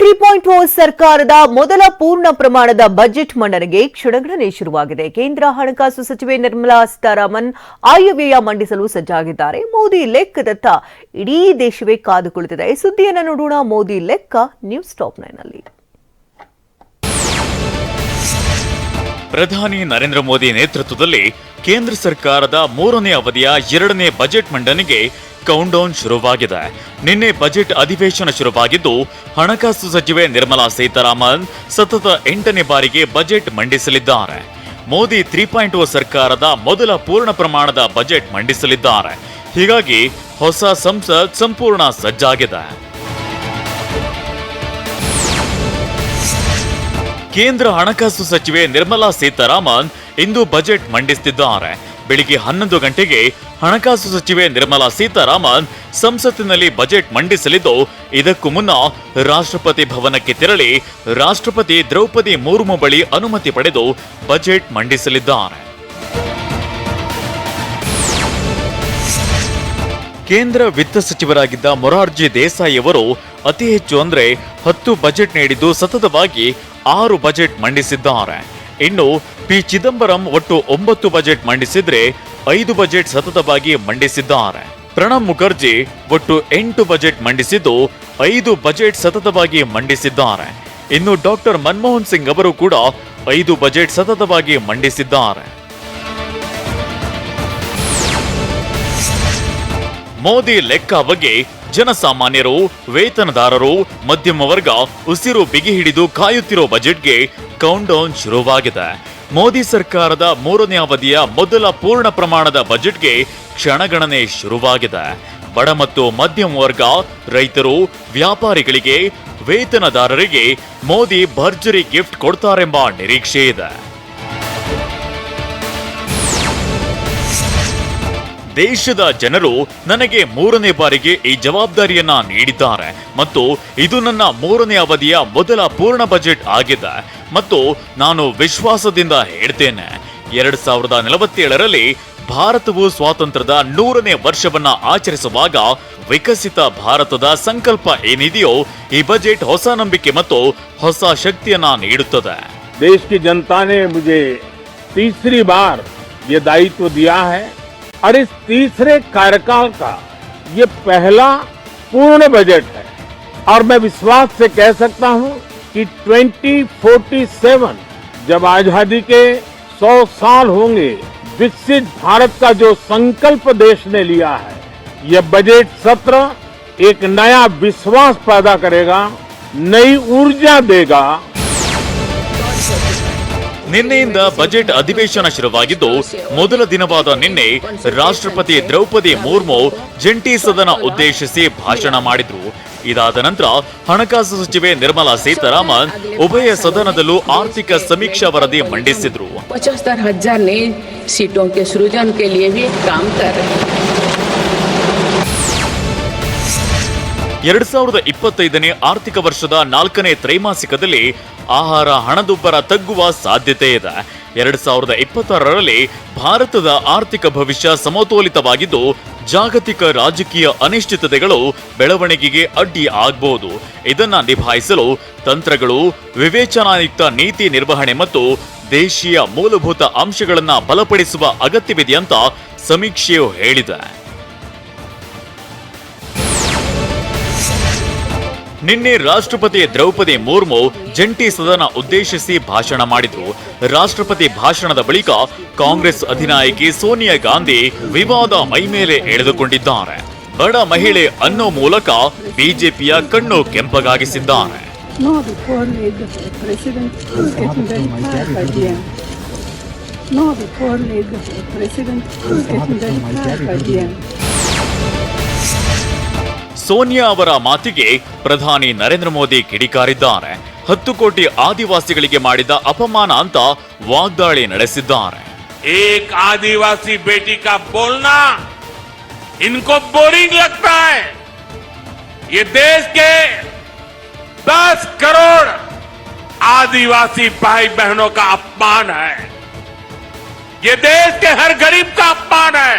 Three point ಓ ಸರ್ಕಾರದ ಮೊದಲ ಪೂರ್ಣ ಪ್ರಮಾಣದ ಬಜೆಟ್ ಮಂಡನೆಗೆ ಕ್ಷಣಗಣನೆ ಶುರುವಾಗಿದೆ. ಕೇಂದ್ರ ಹಣಕಾಸು ಸಚಿವೆ ನಿರ್ಮಲಾ ಸೀತಾರಾಮನ್ ಆಯವ್ಯಯ ಮಂಡಿಸಲು ಸಜ್ಜಾಗಿದ್ದಾರೆ. ಮೋದಿ ಲೆಕ್ಕದತ್ತ ಇಡೀ ದೇಶವೇ ಕಾದು ಕುಳಿತಿದೆ. ಸುದ್ದಿಯನ್ನು ನೋಡೋಣ. ಮೋದಿ ಲೆಕ್ಕ ನ್ಯೂಸ್ ಟಾಪ್ ನೈನ್ನಲ್ಲಿ. ಪ್ರಧಾನಿ ನರೇಂದ್ರ ಮೋದಿ ನೇತೃತ್ವದಲ್ಲಿ ಕೇಂದ್ರ ಸರ್ಕಾರದ ಮೂರನೇ ಅವಧಿಯ ಎರಡನೇ ಬಜೆಟ್ ಮಂಡನೆಗೆ ಕೌಂಟೌನ್ ಶುರುವಾಗಿದೆ. ನಿನ್ನೆ ಬಜೆಟ್ ಅಧಿವೇಶನ ಶುರುವಾಗಿದ್ದು, ಹಣಕಾಸು ಸಚಿವೆ ನಿರ್ಮಲಾ ಸೀತಾರಾಮನ್ ಸತತ ಎಂಟನೇ ಬಾರಿಗೆ ಬಜೆಟ್ ಮಂಡಿಸಲಿದ್ದಾರೆ. ಮೋದಿ ತ್ರೀ ಪಾಯಿಂಟ್ ಓ ಸರ್ಕಾರದ ಮೊದಲ ಪೂರ್ಣ ಪ್ರಮಾಣದ ಬಜೆಟ್ ಮಂಡಿಸಲಿದ್ದಾರೆ. ಹೀಗಾಗಿ ಹೊಸ ಸಂಸತ್ ಸಂಪೂರ್ಣ ಸಜ್ಜಾಗಿದೆ. ಕೇಂದ್ರ ಹಣಕಾಸು ಸಚಿವೆ ನಿರ್ಮಲಾ ಸೀತಾರಾಮನ್ ಇಂದು ಬಜೆಟ್ ಮಂಡಿಸುತ್ತಿದ್ದಾರೆ ಬೆಳಿಗ್ಗೆ ಹನ್ನೊಂದು ಗಂಟೆಗೆ ಹಣಕಾಸು ಸಚಿವೆ ನಿರ್ಮಲಾ ಸೀತಾರಾಮನ್ ಸಂಸತ್ತಿನಲ್ಲಿ ಬಜೆಟ್ ಮಂಡಿಸಲಿದ್ದು, ಇದಕ್ಕೂ ಮುನ್ನ ರಾಷ್ಟ್ರಪತಿ ಭವನಕ್ಕೆ ತೆರಳಿ ರಾಷ್ಟ್ರಪತಿ ದ್ರೌಪದಿ ಮುರ್ಮು ಬಳಿ ಅನುಮತಿ ಪಡೆದು ಬಜೆಟ್ ಮಂಡಿಸಲಿದ್ದಾರೆ. ಕೇಂದ್ರ ವಿತ್ತ ಸಚಿವರಾಗಿದ್ದ ಮೊರಾರ್ಜಿ ದೇಸಾಯಿ ಅವರು ಅತಿ ಹೆಚ್ಚು ಅಂದ್ರೆ ಹತ್ತು ಬಜೆಟ್ ನೀಡಿದ್ದು ಸತತವಾಗಿ ಆರು ಬಜೆಟ್ ಮಂಡಿಸಿದ್ದಾರೆ. ಇನ್ನು ಪಿ ಚಿದಂಬರಂ ಒಟ್ಟು ಒಂಬತ್ತು ಬಜೆಟ್ ಮಂಡಿಸಿದ್ರೆ ಐದು ಬಜೆಟ್ ಸತತವಾಗಿ ಮಂಡಿಸಿದ್ದಾರೆ. ಪ್ರಣಬ್ ಮುಖರ್ಜಿ ಒಟ್ಟು ಎಂಟು ಬಜೆಟ್ ಮಂಡಿಸಿದ್ದು ಐದು ಬಜೆಟ್ ಸತತವಾಗಿ ಮಂಡಿಸಿದ್ದಾರೆ. ಇನ್ನು ಡಾಕ್ಟರ್ ಮನಮೋಹನ್ ಸಿಂಗ್ ಅವರು ಕೂಡ ಐದು ಬಜೆಟ್ ಸತತವಾಗಿ ಮಂಡಿಸಿದ್ದಾರೆ. ಮೋದಿ ಲೆಕ್ಕ ಬಗ್ಗೆ ಜನಸಾಮಾನ್ಯರು, ವೇತನದಾರರು, ಮಧ್ಯಮ ವರ್ಗ ಉಸಿರು ಬಿಗಿ ಹಿಡಿದು ಕಾಯುತ್ತಿರೋ ಬಜೆಟ್ಗೆ ಕೌಂಟೌನ್ ಶುರುವಾಗಿದೆ. ಮೋದಿ ಸರ್ಕಾರದ ಮೂರನೇ ಅವಧಿಯ ಮೊದಲ ಪೂರ್ಣ ಪ್ರಮಾಣದ ಬಜೆಟ್ಗೆ ಕ್ಷಣಗಣನೆ ಶುರುವಾಗಿದೆ. ಬಡ ಮತ್ತು ಮಧ್ಯಮ ವರ್ಗ, ರೈತರು, ವ್ಯಾಪಾರಿಗಳಿಗೆ, ವೇತನದಾರರಿಗೆ ಮೋದಿ ಭರ್ಜರಿ ಗಿಫ್ಟ್ ಕೊಡ್ತಾರೆಂಬ ನಿರೀಕ್ಷೆ ಇದೆ. ದೇಶದ ಜನರು ನನಗೆ ಮೂರನೇ ಬಾರಿಗೆ ಈ ಜವಾಬ್ದಾರಿಯನ್ನ ನೀಡಿದ್ದಾರೆ ಮತ್ತು ಇದು ನನ್ನ ಮೂರನೇ ಅವಧಿಯ ಮೊದಲ ಪೂರ್ಣ ಬಜೆಟ್ ಆಗಿದೆ. ಮತ್ತು ನಾನು ವಿಶ್ವಾಸದಿಂದ ಹೇಳ್ತೇನೆ ಎರಡ್ ಸಾವಿರದ ನಲವತ್ತೇಳರಲ್ಲಿ ಭಾರತವು ಸ್ವಾತಂತ್ರ್ಯದ ನೂರನೇ ವರ್ಷವನ್ನ ಆಚರಿಸುವಾಗ ವಿಕಸಿತ ಭಾರತದ ಸಂಕಲ್ಪ ಏನಿದೆಯೋ ಈ ಬಜೆಟ್ ಹೊಸ ನಂಬಿಕೆ ಮತ್ತು ಹೊಸ ಶಕ್ತಿಯನ್ನ ನೀಡುತ್ತದೆ देश की जनता ने मुझे तीसरी बार ये दायित्व दिया है और इस तीसरे कार्यकाल का ये पहला पूर्ण बजट है और मैं विश्वास से कह सकता हूं कि 2047 जब आजादी के 100 साल होंगे विकसित भारत का जो संकल्प देश ने लिया है यह बजट सत्र एक नया विश्वास पैदा करेगा नई ऊर्जा देगा ನಿನ್ನೆಯಿಂದ ಬಜೆಟ್ ಅಧಿವೇಶನ ಶುರುವಾಗಿದ್ದು ಮೊದಲ ದಿನವಾದ ನಿನ್ನೆ ರಾಷ್ಟ್ರಪತಿ ದ್ರೌಪದಿ ಮುರ್ಮು ಜಂಟಿ ಸದನ ಉದ್ದೇಶಿಸಿ ಭಾಷಣ ಮಾಡಿದ್ರು ಇದಾದ ನಂತರ ಹಣಕಾಸು ಸಚಿವೆ ನಿರ್ಮಲಾ ಸೀತಾರಾಮನ್ ಉಭಯ ಸದನದಲ್ಲೂ ಆರ್ಥಿಕ ಸಮೀಕ್ಷಾ ವರದಿ ಮಂಡಿಸಿದ್ರು. ಪಚಾಸ್ತಾರ್ ಹಜಾರ್ ನೇ ಸೃಜನ್ ಎರಡ್ ಸಾವಿರದ ಇಪ್ಪತ್ತೈದನೇ ಆರ್ಥಿಕ ವರ್ಷದ ನಾಲ್ಕನೇ ತ್ರೈಮಾಸಿಕದಲ್ಲಿ ಆಹಾರ ಹಣದುಬ್ಬರ ತಗ್ಗುವ ಸಾಧ್ಯತೆ ಇದೆ. ಎರಡ್ ಸಾವಿರದ ಇಪ್ಪತ್ತಾರರಲ್ಲಿ ಭಾರತದ ಆರ್ಥಿಕ ಭವಿಷ್ಯ ಸಮತೋಲಿತವಾಗಿದ್ದು ಜಾಗತಿಕ ರಾಜಕೀಯ ಅನಿಶ್ಚಿತತೆಗಳು ಬೆಳವಣಿಗೆಗೆ ಅಡ್ಡಿ ಆಗಬಹುದು ಇದನ್ನ ನಿಭಾಯಿಸಲು ತಂತ್ರಗಳು, ವಿವೇಚನಾಯುಕ್ತ ನೀತಿ ನಿರ್ವಹಣೆ ಮತ್ತು ದೇಶೀಯ ಮೂಲಭೂತ ಅಂಶಗಳನ್ನು ಬಲಪಡಿಸುವ ಅಗತ್ಯವಿದೆ ಅಂತ ಸಮೀಕ್ಷೆಯು ಹೇಳಿದೆ. ನಿನ್ನೆ ರಾಷ್ಟ್ರಪತಿ ದ್ರೌಪದಿ ಮುರ್ಮು ಜಂಟಿ ಸದನ ಉದ್ದೇಶಿಸಿ ಭಾಷಣ ಮಾಡಿದ್ರು. ರಾಷ್ಟ್ರಪತಿ ಭಾಷಣದ ಬಳಿಕ ಕಾಂಗ್ರೆಸ್ ಅಧಿನಾಯಕಿ ಸೋನಿಯಾ ಗಾಂಧಿ ವಿವಾದ ಮೈಮೇಲೆ ಎಳೆದುಕೊಂಡಿದ್ದಾರೆ. ಬಡ ಮಹಿಳೆ ಅನ್ನೋ ಮೂಲಕ ಬಿಜೆಪಿಯ ಕಣ್ಣು ಕೆಂಪಗಾಗಿಸಿದ್ದಾರೆ. No. ಸೋನಿಯಾ ಅವರ ಮಾತಿಗೆ ಪ್ರಧಾನಿ ನರೇಂದ್ರ ಮೋದಿ ಕಿಡಿಕಾರಿದ್ದಾರೆ ಹತ್ತು ಕೋಟಿ ಆದಿವಾಸಿಗಳಿಗೆ ಮಾಡಿದ ಅಪಮಾನ ಅಂತ ವಾಗ್ದಾಳಿ ನಡೆಸಿದ್ದಾರೆ एक आदिवासी बेटी का बोलना इनको बोरिंग लगता है ये देश के 10 करोड़ आदिवासी भाई बहनों का अपमान है ये देश के हर गरीब का अपमान है